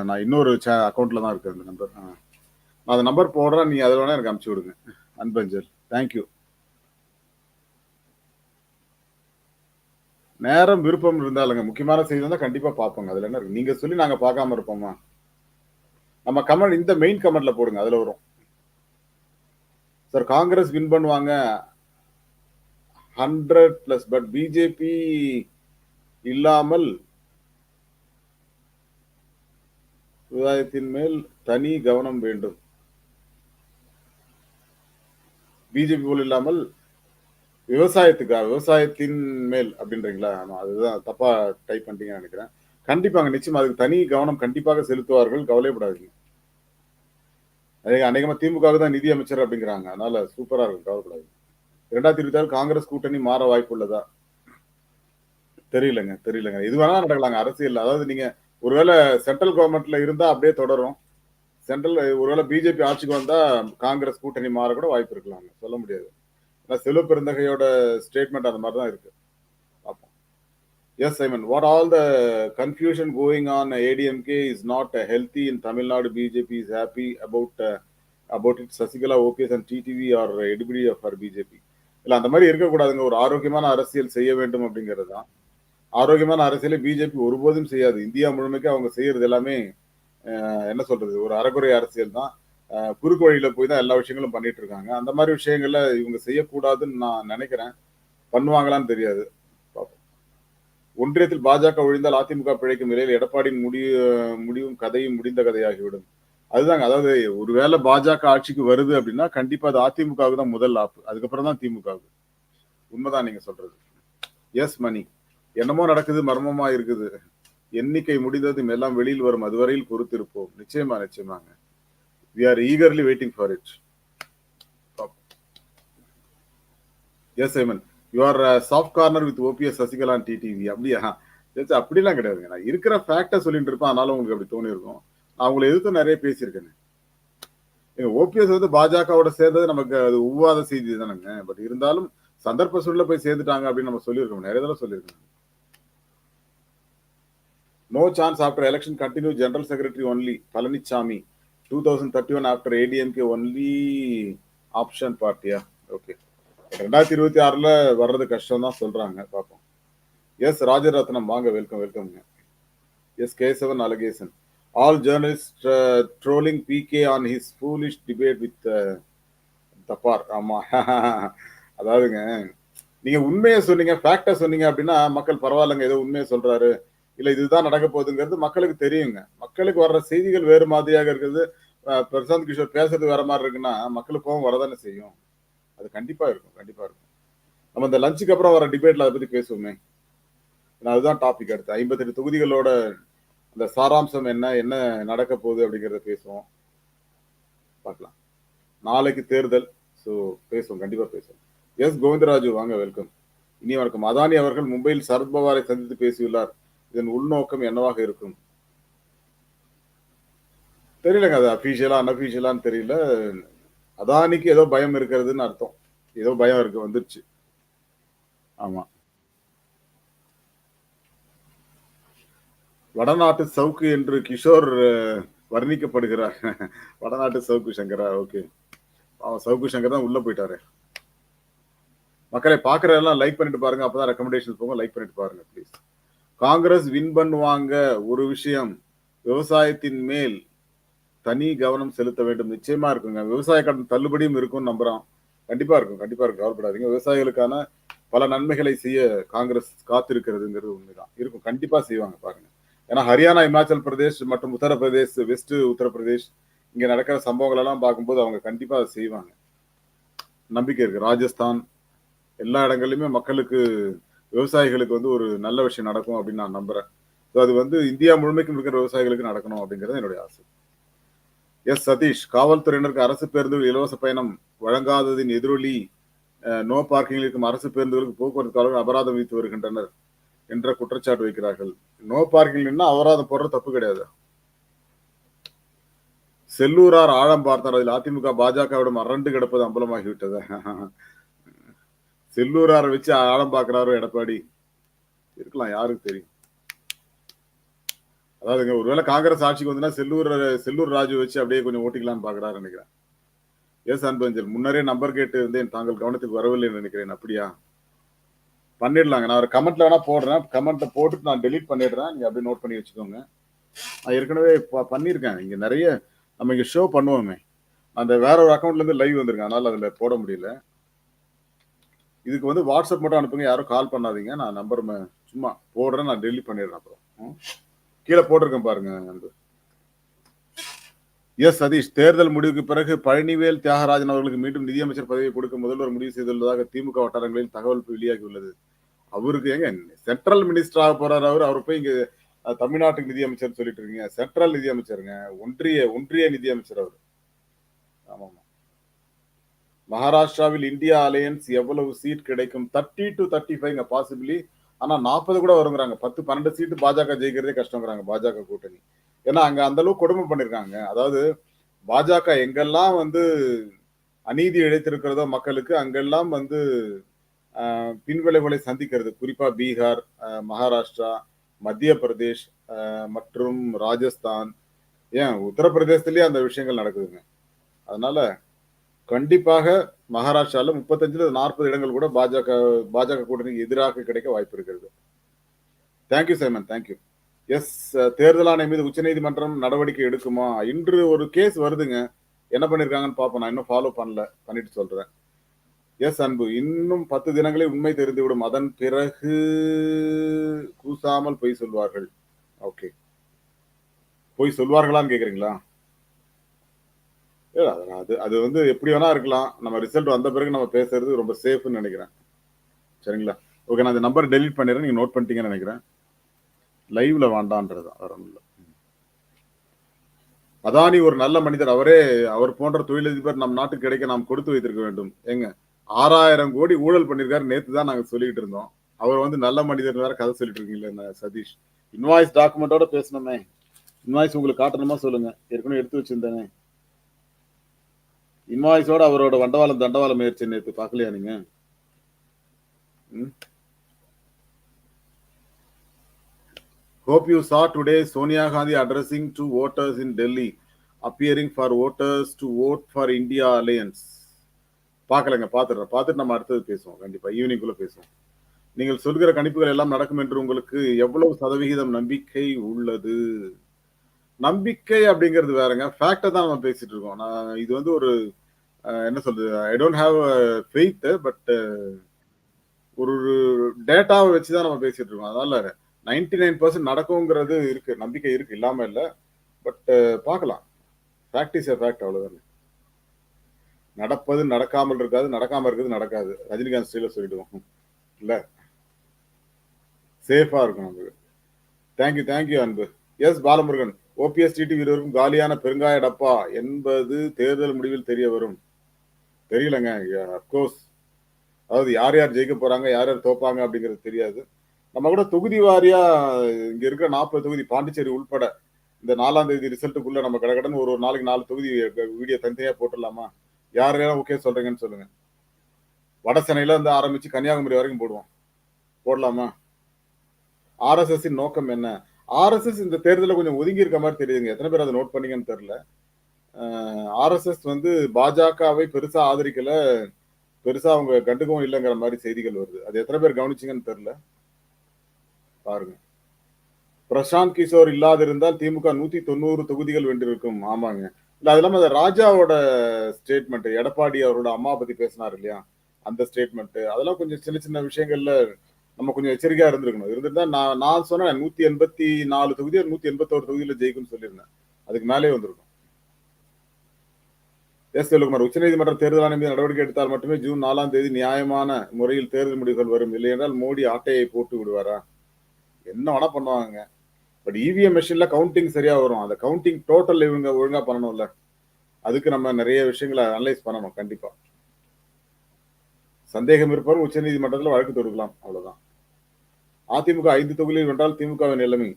நான் இன்னொரு அக்கௌண்ட்ல தான் இருக்கு அந்த நம்பர் நான் அந்த நம்பர் போடுறேன். நீ அதில் வேணா எனக்கு அனுப்பிச்சு விடுங்க. அன்பஞ்சல். தேங்க்யூ நேரம் விருப்பம் இருந்தாலுங்க முக்கியமான செய்தி இருந்தால் கண்டிப்பா பார்ப்போங்க. அதில் என்ன இருக்கு? நீங்க சொல்லி நாங்க பார்க்காம இருப்போமா? நம்ம கமெண்ட் இந்த மெயின் கமெண்ட்ல போடுங்க அதுல வரும். சார் காங்கிரஸ் வின் பண்ணுவாங்க. ஹண்ட்ரட் பிளஸ் பட் பிஜேபி இல்லாமல் விவாதத்தின் மேல் தனி கவனம் வேண்டும். பிஜேபி போல் இல்லாமல் விவசாயத்துக்கா? விவசாயத்தின் மேல் அப்படின்றீங்களா? அதுதான் தப்பா டைப் பண்ணிட்டீங்கன்னு நினைக்கிறேன். கண்டிப்பாங்க நிச்சயமா அதுக்கு தனி கவனம் கண்டிப்பாக செலுத்துவார்கள். கவலைப்படாதீங்க அதே அநேகமா திமுகவுக்கு தான் நிதி அமைச்சர் அப்படிங்கிறாங்க. அதனால சூப்பரா இருக்கும் கவலைப்படாது இரண்டாயிரத்தி இருபத்தி ஆறு காங்கிரஸ் கூட்டணி மாற வாய்ப்பு உள்ளதா? தெரியலங்க தெரியலங்க. இது வேணா நடக்கலாங்க அரசியல் அதாவது நீங்க ஒருவேளை சென்ட்ரல் கவர்மெண்ட்ல இருந்தா அப்படியே தொடரும். சென்ட்ரல் ஒருவேளை பிஜேபி ஆட்சிக்கு வந்தா காங்கிரஸ் கூட்டணி மாற கூட வாய்ப்பு இருக்கலாங்க. சொல்ல முடியாது. ஆனால் செல்வ பெருந்தகையோட ஸ்டேட்மெண்ட் அந்த மாதிரி தான் இருக்கு. பார்ப்போம். S Aiman what all the confusion going on ADMK is not healthy in Tamil Nadu BJP is happy about about it Sasikala OPS and TTV are Edappadi of are BJP இல்லை அந்த மாதிரி இருக்கக்கூடாதுங்க. ஒரு ஆரோக்கியமான அரசியல் செய்ய வேண்டும் அப்படிங்கிறது தான். ஆரோக்கியமான அரசியலை பிஜேபி ஒருபோதும் செய்யாது. இந்தியா முழுமைக்கு அவங்க செய்யறது எல்லாமே என்ன சொல்றது? ஒரு அறகுறை அரசியல் தான். குறுக்கு வழியில போய் தான் எல்லா விஷயங்களும் பண்ணிட்டு இருக்காங்க. அந்த மாதிரி விஷயங்கள்ல இவங்க செய்யக்கூடாதுன்னு நான் நினைக்கிறேன். பண்ணுவாங்களான்னு தெரியாது. ஒன்றியத்தில் பாஜக ஒழிந்தால் அதிமுக பிழைக்கும் நிலையில் எடப்பாடியின் முடிவு முடிவும் கதையும் முடிந்த கதையாகிவிடும். அதுதாங்க. அதாவது ஒருவேளை பாஜக ஆட்சிக்கு வருது அப்படின்னா கண்டிப்பா அது அதிமுகவுக்கு தான் முதல் ஆப்பு. அதுக்கப்புறம் தான் திமுகவுக்கு. உண்மைதான் நீங்க சொல்றது. எஸ் மணி என்னமோ நடக்குது மர்மமா இருக்குது. எண்ணிக்கை முடிந்ததும் எல்லாம் வெளியில் வரும். அதுவரையில் பொறுத்திருப்போம். நிச்சயமா நிச்சயமாங்க. We are eagerly waiting for it S Aiman you are soft corner with OPS சசிகலான் TTV அப்படியா? அப்படிலாம் கிடையாதுங்க நான் இருக்கிற ஃபேக்டை சொல்லிட்டு இருப்பேன். அதனால உங்களுக்கு அப்படி தோணி இருக்கும் நான் உங்களை எதிர்த்து நிறைய பேசியிருக்கேன். ஓபிஎஸ் வந்து பாஜகவோட சேர்ந்தது நமக்கு அது உவாத செய்தி தானேங்க. பட் இருந்தாலும் சந்தர்ப்ப சூழல போய் சேர்ந்துட்டாங்க அப்படின்னு நம்ம சொல்லியிருக்கோம். நிறைய தடவை சொல்லியிருக்கோம். No chance after election continue general secretary only Palanisamy two thousand thirty one after ADMK only option பார்ட்டியா okay ரெண்டாயிரத்தி இருபத்தி ஆறுல வர்றது கஷ்டம் தான் சொல்றாங்க பார்ப்போம். எஸ் ராஜரத்னம் வாங்க welcome வெல்கம்ங்க S Kesavan Alagesan all journalist trolling PK on his foolish debate with Thapar ஆமா. அதாவதுங்க நீங்க உண்மையை சொன்னீங்க ஃபேக்டா சொன்னீங்க அப்படின்னா மக்கள் பரவாயில்லைங்க ஏதோ உண்மையை சொல்றாரு. இல்ல இதுதான் நடக்க போகுதுங்கிறது மக்களுக்கு தெரியுங்க. மக்களுக்கு வர்ற செய்திகள் வேறு மாதிரியாக இருக்குது. பிரசாந்த் கிஷோர் பேசுறது வேற மாதிரி இருக்குன்னா மக்களுக்கு கோபம் வரதானே செய்யும். அது கண்டிப்பா இருக்கும் கண்டிப்பா இருக்கும். நம்ம இந்த லஞ்சுக்கு அப்புறம் வர டிபேட்ல அதை பத்தி பேசுவோமே. அதுதான் டாபிக் அடுத்து. ஐம்பத்தெட்டு தொகுதிகளோட அந்த சாராம்சம் என்ன என்ன நடக்க போகுது அப்படிங்கிறத பேசுவோம். பார்க்கலாம். நாளைக்கு தேர்தல் ஸோ பேசுவோம் கண்டிப்பா பேசுவோம். எஸ். கோவிந்தராஜு வாங்க வெல்கம் இனி வணக்கம். அதானி அவர்கள் மும்பையில் சரத்பவாரை சந்தித்து பேசியுள்ளார். இதன் உள்நோக்கம் என்னவாக இருக்கும்? தெரியலங்க அது அபிஷியலா அன்அபிஷியலான்னு தெரியல. அதானிக்கு ஏதோ பயம் இருக்கிறதுன்னு அர்த்தம். ஏதோ பயம் இருக்கு வந்துருச்சு. ஆமா. வடநாட்டு சவுக்கு என்று கிஷோர் வர்ணிக்கப்படுகிறார். வடநாட்டு சவுக்கு சங்கரா ஓகே. அவன் சவுக்கு சங்கர் தான் உள்ள போயிட்டாரு. மக்களை பாக்குறதெல்லாம் லைக் பண்ணிட்டு பாருங்க. அப்பதான் ரெக்கமெண்டேஷன் போங்க. லைக் பண்ணிட்டு பாருங்க ப்ளீஸ் காங்கிரஸ் வின் பண்ணுவாங்க ஒரு விஷயம். விவசாயத்தின் மேல் தனி கவனம் செலுத்த வேண்டும். நிச்சயமா இருக்குங்க. விவசாய கடன் தள்ளுபடியும் இருக்கும் நம்புறோம். கண்டிப்பா இருக்கும். கண்டிப்பா இருக்கும். கவலைப்படாதீங்க. விவசாயிகளுக்கான பல நன்மைகளை செய்ய காங்கிரஸ் காத்திருக்கிறதுங்கிறது உண்மைதான். இருக்கும். கண்டிப்பா செய்வாங்க. பாருங்க. ஏன்னா ஹரியானா இமாச்சல் பிரதேஷ் மற்றும் உத்தரப்பிரதேஷ் வெஸ்ட் உத்தரப்பிரதேஷ் இங்க நடக்கிற சம்பவங்கள் எல்லாம் பார்க்கும்போது அவங்க கண்டிப்பா அதை செய்வாங்க. நம்பிக்கை இருக்கு. ராஜஸ்தான் எல்லா இடங்கள்லயுமே மக்களுக்கு விவசாயிகளுக்கு வந்து ஒரு நல்ல விஷயம் நடக்கும் அப்படின்னு நான் நம்புறேன். ஸோ அது வந்து இந்தியா முழுமைக்கும் இருக்கிற விவசாயிகளுக்கு நடக்கணும் அப்படிங்கிறது என்னுடைய ஆசை. எஸ் சதீஷ் காவல்துறையினருக்கு அரசு பேருந்துகள் இலவச பயணம் வழங்காததின் எதிரொலி நோ பார்க்கிங் இருக்கும் அரசு பேருந்துகளுக்கு போக்குவரத்து காவலர்கள் அபராதம் விதித்து வருகின்றனர் என்ற குற்றச்சாட்டு வைக்கிறார்கள். நோ பார்க்கிங்னா அபராதம் போடுற தப்பு கிடையாது. செல்லூரார் ஆழம் பார்த்தார். அதில் அதிமுக பாஜகவிடம் அரண்டு கிடப்பது அம்பலமாகிவிட்டது. செல்லூரார வச்சு ஆழம் பார்க்கிறாரோ எடப்பாடி? இருக்கலாம் யாருக்கு தெரியும். அதாவதுங்க ஒருவேளை காங்கிரஸ் ஆட்சிக்கு வந்துன்னா செல்லூர் செல்லூர் ராஜு வச்சு அப்படியே கொஞ்சம் ஓட்டிக்கலாம்னு பாக்குறாரு நினைக்கிறேன். எஸ் அன்பஞ்சல் முன்னரே நம்பர் கேட்டு இருந்தேன். தாங்கள் கவனத்துக்கு வரவில்லை நினைக்கிறேன். அப்படியா? பண்ணிடலாங்க. நான் ஒரு கமெண்ட்ல வேணா போடுறேன். கமெண்ட்டை போட்டுட்டு நான் டெலீட் பண்ணிடுறேன். நீங்க அப்படியே நோட் பண்ணி வச்சுக்கோங்க. நான் ஏற்கனவே பண்ணியிருக்கேன். இங்க நிறைய நம்ம இங்க ஷோ பண்ணுவோமே அந்த வேற ஒரு அக்கௌண்ட்ல இருந்து லைவ் வந்திருக்கேன் அதனால அதுல போட முடியல. இதுக்கு வந்து வாட்ஸ்அப் மட்டும் அனுப்புங்க யாரும் கால் பண்ணாதீங்க. நான் நம்பர் சும்மா போடுறேன் நான் டெலிட் பண்ணிடுறேன் அப்புறம். கீழே போட்டிருக்கேன் பாருங்க அந்த எஸ் சதீஷ் தேர்தல் முடிவுக்கு பிறகு பழனிவேல் தியாகராஜன் அவர்களுக்கு மீண்டும் நிதியமைச்சர் பதவியை கொடுக்க முதல்வர் முடிவு செய்துள்ளதாக திமுக வட்டாரங்களில் தகவல் வெளியாகியுள்ளது. அவருக்கு எங்க சென்ட்ரல் மினிஸ்டராக போறார் அவர் அவர் போய் இங்க தமிழ்நாட்டுக்கு நிதியமைச்சர் சொல்லிட்டு இருக்கீங்க. சென்ட்ரல் நிதியமைச்சருங்க ஒன்றிய ஒன்றிய நிதியமைச்சர் அவர். ஆமாம் மகாராஷ்டிராவில் இந்தியா அலையன்ஸ் எவ்வளவு சீட் கிடைக்கும்? Thirty to thirty five possibly ஆனால் நாற்பது கூட வருங்கிறாங்க. பத்து பன்னெண்டு சீட்டு பாஜக ஜெயிக்கிறதே கஷ்டங்கிறாங்க பாஜக கூட்டணி. ஏன்னா அங்கே அந்த அளவுக்கு கொடுமை பண்ணியிருக்காங்க அதாவது பாஜக எங்கெல்லாம் வந்து அநீதி இழைத்திருக்கிறதோ மக்களுக்கு அங்கெல்லாம் வந்து பின்விளைவுகளை சந்திக்கிறது. குறிப்பாக பீகார் மகாராஷ்டிரா மத்திய பிரதேஷ் மற்றும் ராஜஸ்தான். ஏன் உத்தரப்பிரதேசத்துலேயே அந்த விஷயங்கள் நடக்குதுங்க. அதனால கண்டிப்பாக மகாராஷ்டிரால முப்பத்தஞ்சுல நாற்பது இடங்கள் கூட பாஜக பாஜக கூட்டணிக்கு எதிராக கிடைக்க வாய்ப்பு இருக்கிறது. தேங்க்யூ சைமன் தேங்க்யூ எஸ் தேர்தல் ஆணையம் மீது உச்சநீதிமன்றம் நடவடிக்கை எடுக்குமா? இன்று ஒரு கேஸ் வருதுங்க. என்ன பண்ணியிருக்காங்கன்னு பார்ப்போம். நான் இன்னும் ஃபாலோ பண்ணல. பண்ணிட்டு சொல்றேன். எஸ் அன்பு. இன்னும் பத்து தினங்களே உண்மை தெரிந்துவிடும். அதன் பிறகு கூசாமல் பொய் சொல்வார்கள். ஓகே பொய் சொல்வார்களான்னு கேட்குறீங்களா அது- அது அது வந்து எப்படி வேணா இருக்கலாம். நம்ம ரிசல்ட் வந்த பிறகு நம்ம பேசுறது ரொம்ப சேஃப்னு நினைக்கிறேன். சரிங்களா? ஓகே நான் இந்த நம்பர் டெலிட் பண்ணிடுறேன். நீங்க நோட் பண்ணிட்டீங்கன்னு நினைக்கிறேன். லைவ்ல வேண்டான்றது வேற ஒண்ணும் அதானி ஒரு நல்ல மனிதர். அவரே அவர் போன்ற தொழிலதிபர் நம் நாட்டுக்கு கிடைக்க நாம் கொடுத்து வைத்திருக்க வேண்டும். ஏங்க ஆறாயிரம் கோடி ஊழல் பண்ணிருக்காரு நேத்து தான் நாங்க சொல்லிட்டு இருந்தோம். அவர் வந்து நல்ல மனிதர் வேற கதை சொல்லிட்டு இருக்கீங்களே சதீஷ். இன்வாய்ஸ் டாக்குமெண்டோட பேசணுமே. இன்வாய்ஸ் உங்களுக்கு காட்டணுமா சொல்லுங்க. ஏற்கனவே எடுத்து வச்சிருந்தேனே. இன்வாய்ஸோட அவரோட வண்டவாளம் தண்டவாளம் முயற்சி நேற்று பார்க்கலையா நீங்க? Hope you saw today Sonia Gandhi addressing to voters in Delhi appearing for voters to vote for India alliance பார்க்கலங்க பார்த்துடுறோம் பார்த்துட்டு நம்ம அடுத்தது பேசுவோம் கண்டிப்பாக ஈவினிங்குள்ளே பேசுவோம். நீங்கள் சொல்கிற கணிப்புகள் எல்லாம் நடக்கும் என்று உங்களுக்கு எவ்வளவு சதவிகிதம் நம்பிக்கை உள்ளது? நம்பிக்கை அப்படிங்கிறது வேறங்க. ஃபேக்டை தான் நம்ம பேசிட்டு இருக்கோம். நான் இது வந்து ஒரு என்ன சொல்றது? I don't have faith but ஒரு டேட்டாவை வச்சு தான் நம்ம பேசிட்டு இருக்கோம். அதனால நைன்டி நைன் பர்சன்ட் நடக்குங்கிறது இருக்கு. நம்பிக்கை இருக்கு. இல்லாம இல்லை. பட் பார்க்கலாம். ஃபேக்ட் இஸ் ஃபேக்ட் அவ்வளோதானே நடப்பது நடக்காமல் இருக்காது. நடக்காம இருக்கிறது நடக்காது. ரஜினிகாந்த் ஸ்டைல சொல்லிடுவோம். இல்ல? சேஃபா இருக்கும் நமக்கு thank you thank you Anbu. S Balamurugan. OPS TTV வீரருக்கும் காலியான பெருங்காய டப்பா என்பது தேர்தல் முடிவில் தெரிய வரும். தெரியலங்க அப்கோர்ஸ் அதாவது யார் யார் ஜெயிக்க போறாங்க யார் யார் தோப்பாங்க அப்படிங்கிறது தெரியாது. நம்ம கூட தொகுதி வாரியா இங்க இருக்கிற நாற்பது தொகுதி பாண்டிச்சேரி உள்பட இந்த நாலாம் தேதி ரிசல்ட்டுக்குள்ள நம்ம கடகடன் ஒரு ஒரு நாளைக்கு நாலு தொகுதி வீடியோ தனித்தனியா போட்டுடலாமா? யார் யாரும் ஓகே சொல்றீங்கன்னு சொல்லுங்க. வடசென்னையில இருந்து ஆரம்பிச்சு கன்னியாகுமரி வரைக்கும் போடுவோம். போடலாமா? ஆர்எஸ்எஸ்ஸின் நோக்கம் என்ன? ஆர்எஸ்எஸ் இந்த தேர்தலில் கொஞ்சம் ஒதுங்கி இருக்க மாதிரி தெரியுதுங்க. எத்தனை பேர் அதை நோட் பண்ணீங்கன்னு தெரில ஆர்எஸ்எஸ் வந்து பாஜகவை பெருசா ஆதரிக்கல. பெருசா அவங்க கண்டுக்கவும் இல்லைங்கிற மாதிரி செய்திகள் வருது. அது எத்தனை பேர் கவனிச்சீங்கன்னு தெரில பாருங்க. பிரசாந்த் கிஷோர் இல்லாதிருந்தால் திமுக நூத்தி தொண்ணூறு தொகுதிகள் வென்றிருக்கும். ஆமாங்க. இல்ல அது இல்லாம அந்த ராஜாவோட ஸ்டேட்மெண்ட் எடப்பாடி அவரோட அம்மா பத்தி பேசினார் இல்லையா? அந்த ஸ்டேட்மெண்ட் அதெல்லாம் கொஞ்சம் சின்ன சின்ன விஷயங்கள்ல நம்ம கொஞ்சம் எச்சரிக்கையா இருந்திருக்கணும். இருந்திருந்தா நான் நான் சொன்னேன் நூத்தி எண்பத்தி நாலு தொகுதி நூத்தி எண்பத்தோரு தொகுதியில ஜெயிக்கும்னு சொல்லியிருந்தேன். அதுக்கு மேலே வந்திருக்கும். எஸ். செல்வகுமார் உச்சநீதிமன்ற தேர்தல் ஆணையம் மீது நடவடிக்கை எடுத்தால் மட்டுமே ஜூன் நாலாம் தேதி நியாயமான முறையில் தேர்தல் முடிவுகள் வரும். இல்லை என்றால் மோடி ஆட்டையை போட்டு விடுவாரா? என்ன வேணா பண்ணுவாங்க பட் இவிஎம் மெஷின்ல கவுண்டிங் சரியா வரும். அந்த கவுண்டிங் டோட்டல் இவங்க ஒழுங்கா பண்ணணும்ல. அதுக்கு நம்ம நிறைய விஷயங்களை அனலைஸ் பண்ணணும் கண்டிப்பா. சந்தேகம் இருப்பவர் உச்சநீதிமன்றத்தில் வழக்கு தொடுக்கலாம். அவ்வளவுதான். அதிமுக ஐந்து தொகுதியில் வென்றால் திமுகவின் நிலைமை?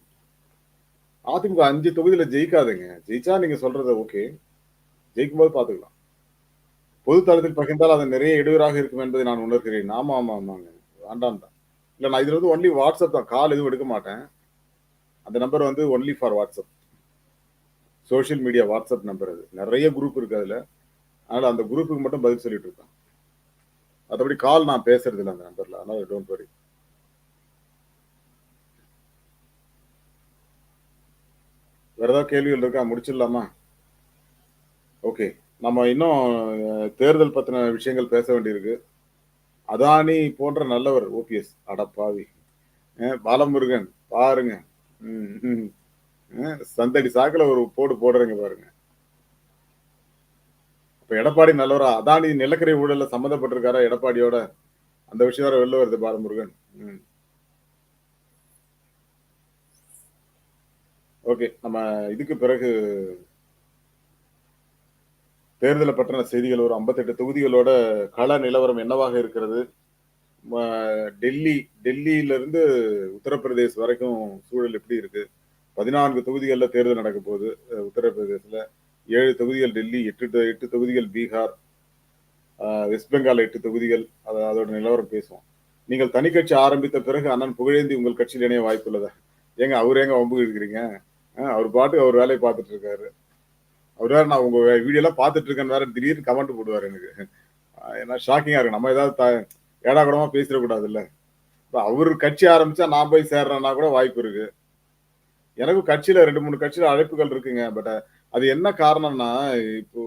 அதிமுக அஞ்சு தொகுதியில ஜெயிக்காதுங்க. ஜெயிச்சா நீங்க சொல்றது ஓகே. ஜெயிக்கும் போது பாத்துக்கலாம் பொது தளத்தில் பகிர்ந்தால் அது நிறைய இடையூறாக இருக்கும் என்பதை நான் உணர்கிறேன். ஆமா ஆமா ஆமாங்க. வேண்டாம் தான் இல்ல நான் இதுல வந்து ஒன்லி வாட்ஸ்அப் தான். கால் எதுவும் எடுக்க மாட்டேன். அந்த நம்பர் வந்து only for WhatsApp social media WhatsApp number அது. நிறைய குரூப் இருக்கு அதுல. அதனால அந்த குரூப்புக்கு மட்டும் பதில் சொல்லிட்டு இருக்கேன் மற்றபடி கால் நான் பேசுறது இல்லை அந்த நம்பர்ல அதனால டோன்ட் வரி வேற ஏதாவது கேள்விகள் இருக்கா? முடிச்சிடலாமா? ஓகே நம்ம இன்னும் தேர்தல் பத்தின விஷயங்கள் பேச வேண்டியிருக்கு. அதானி போன்ற நல்லவர் ஓபிஎஸ். அடப்பாவி பாலமுருகன் பாருங்க. ம், ம். சந்தடி சாக்கில் ஒரு போடு போடுறீங்க பாருங்க. இப்போ எடப்பாடி நல்லவரா? அதானி நிலக்கரி ஊழலில் சம்மந்தப்பட்டிருக்காரா எடப்பாடியோட? அந்த விஷயம் வேற வெளில வருது பாலமுருகன். ம். ஓகே நம்ம இதுக்கு பிறகு தேர்தலை பற்றின செய்திகள் ஒரு 58 தொகுதிகளோட கள நிலவரம் என்னவாக இருக்கிறது? டெல்லி டெல்லியிலிருந்து உத்தரப்பிரதேஷ் வரைக்கும் சூழல் எப்படி இருக்கு? பதினான்கு தொகுதிகள்ல தேர்தல் நடக்க போகுது அஹ், உத்தரப்பிரதேசத்துல ஏழு தொகுதிகள் டெல்லி எட்டு எட்டு தொகுதிகள் பீகார் வெஸ்ட் பெங்கால் எட்டு தொகுதிகள் அதை அதோட நிலவரம் பேசுவோம். நீங்கள் தனி கட்சி ஆரம்பித்த பிறகு அண்ணன் புகழேந்தி உங்கள் கட்சியில் இணைய வாய்ப்புள்ளதா ஏங்க அவர் ஏங்க வம்பு இருக்கிறீங்க அவர் பாட்டு அவர் வேலையை பார்த்துட்டு இருக்காரு அவர் வேற நான் உங்க வீடியோலாம் பார்த்துட்டு இருக்கேன்னு வேற திடீர்னு கமெண்ட் போடுவாரு எனக்கு. ஏன்னா ஷாக்கிங்கா இருக்கு. நம்ம ஏதாவது ஏடா கூடமா பேசிடக்கூடாது இல்ல அவர் கட்சி ஆரம்பிச்சா நான் போய் சேர்றேன்னா கூட வாய்ப்பு இருக்கு. எனக்கும் கட்சியில ரெண்டு மூணு கட்சியில அழைப்புகள் இருக்குங்க. பட் அது என்ன காரணம்னா இப்போ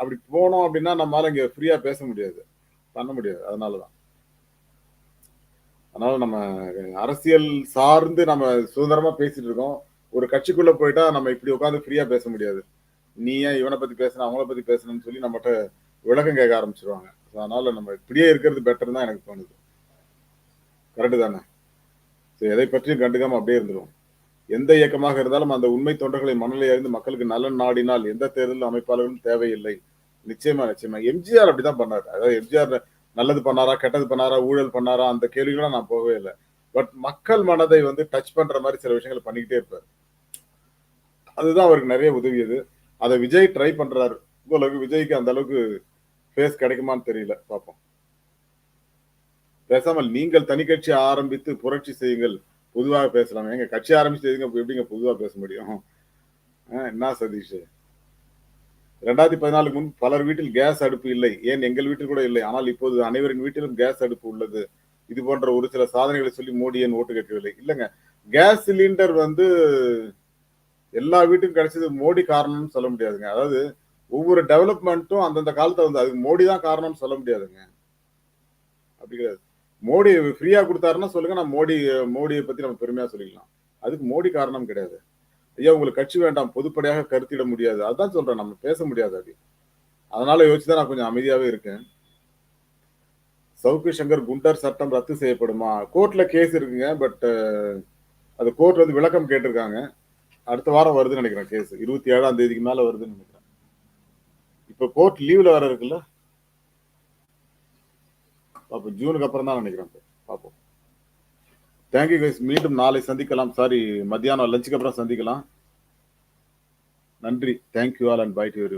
அப்படி போனோம் அப்படின்னா நம்மளால இங்க ஃப்ரீயா பேச முடியாது. பண்ண முடியாது. அதனாலதான். அதனால நம்ம அரசியல் சார்ந்து நம்ம சுதந்திரமா பேசிட்டு இருக்கோம். ஒரு கட்சிக்குள்ள போயிட்டா நம்ம இப்படி உட்காந்து ஃப்ரீயா பேச முடியாது. நீ ஏன் இவனை பத்தி பேசுன அவங்கள பத்தி பேசணும்னு சொல்லி நம்மகிட்ட விளக்கம் கேட்க ஆரம்பிச்சிருவாங்க. அதனால நம்ம இப்படியே இருக்கிறது பெட்டர் தான் எனக்கு தோணுது. கரெக்டு தானே? So, எதை பற்றியும் கண்டுக்காம அப்படியே இருந்துடும் எந்த இயக்கமாக இருந்தாலும் அந்த உண்மை தொண்டர்களை மனநிலை அறிந்து மக்களுக்கு நலன் நாடினால் எந்த தேர்தல் அமைப்பாளர்களும் தேவையில்லை. நிச்சயமா நிச்சயமா. எம்ஜிஆர் அப்படிதான் பண்ணாரு. அதாவது எம்ஜிஆர் நல்லது பண்ணாரா கெட்டது பண்ணாரா ஊழல் பண்ணாரா அந்த கேள்விகளும் நான் போகவே இல்லை. பட் மக்கள் மனதை வந்து டச் பண்ற மாதிரி சில விஷயங்கள் பண்ணிக்கிட்டே இருப்பார். அதுதான் அவருக்கு நிறைய உதவியது. அதை விஜய் ட்ரை பண்றாரு. உங்களுக்கு விஜய்க்கு அந்த அளவுக்கு ஃபேஸ் கிடைக்குமான்னு தெரியல. பார்ப்போம். பேசாமல் நீங்கள் தனி கட்சி ஆரம்பித்து புரட்சி செய்யுங்கள். பொதுவாக பேசலாம். எங்க கட்சி ஆரம்பிச்சு எப்படிங்க பொதுவாக பேச முடியும்? என்ன சதீஷ்? ரெண்டாயிரத்தி பதினாலுக்கு முன் பலர் வீட்டில் கேஸ் அடுப்பு இல்லை. ஏன்? எங்கள் வீட்டில் கூட இல்லை. ஆனால் இப்போது அனைவரின் வீட்டிலும் கேஸ் அடுப்பு உள்ளது. இது போன்ற ஒரு சில சாதனைகளை சொல்லி மோடி ஏன் ஓட்டு கேட்கவில்லை? இல்லைங்க. கேஸ் சிலிண்டர் வந்து எல்லா வீட்டுக்கும் கிடைச்சது மோடி காரணம்னு சொல்ல முடியாதுங்க. அதாவது ஒவ்வொரு டெவலப்மெண்ட்டும் அந்தந்த காலத்தை வந்து அதுக்கு மோடி தான் காரணம்னு சொல்ல முடியாதுங்க. அப்படி கிடையாது. மோடி ஃப்ரீயாக கொடுத்தாருன்னா சொல்லுங்க. நான் மோடி மோடியை பற்றி நம்ம பெருமையாக சொல்லிக்கலாம். அதுக்கு மோடி காரணம் கிடையாது. ஐயா உங்களுக்கு கட்சி வேண்டாம் பொதுப்படையாக கருத்திட முடியாது. அதான் சொல்றேன் நம்ம பேச முடியாது அப்படி அதனால யோசிச்சுதான் நான் கொஞ்சம் அமைதியாவே இருக்கேன். சவுக்கு சங்கர் குண்டர் சட்டம் ரத்து செய்யப்படுமா? கோர்ட்ல கேஸ் இருக்குங்க பட் அது கோர்ட் வந்து விளக்கம் கேட்டிருக்காங்க. அடுத்த வாரம் வருதுன்னு நினைக்கிறேன் கேஸ் இருபத்தி ஏழாம் தேதிக்கு மேல வருதுன்னு நினைக்கிறேன். இப்ப கோர்ட் லீவ்ல வர இருக்குல்ல? அப்போ ஜூனுக்கு அப்புறம் தான் நினைக்கிறேன் இப்ப. பார்ப்போம் தேங்க்யூ கைஸ் மீண்டும் நாளை சந்திக்கலாம். சாரி மத்தியானம் லஞ்சுக்கு அப்புறம் சந்திக்கலாம். நன்றி. Thank you all and bye to every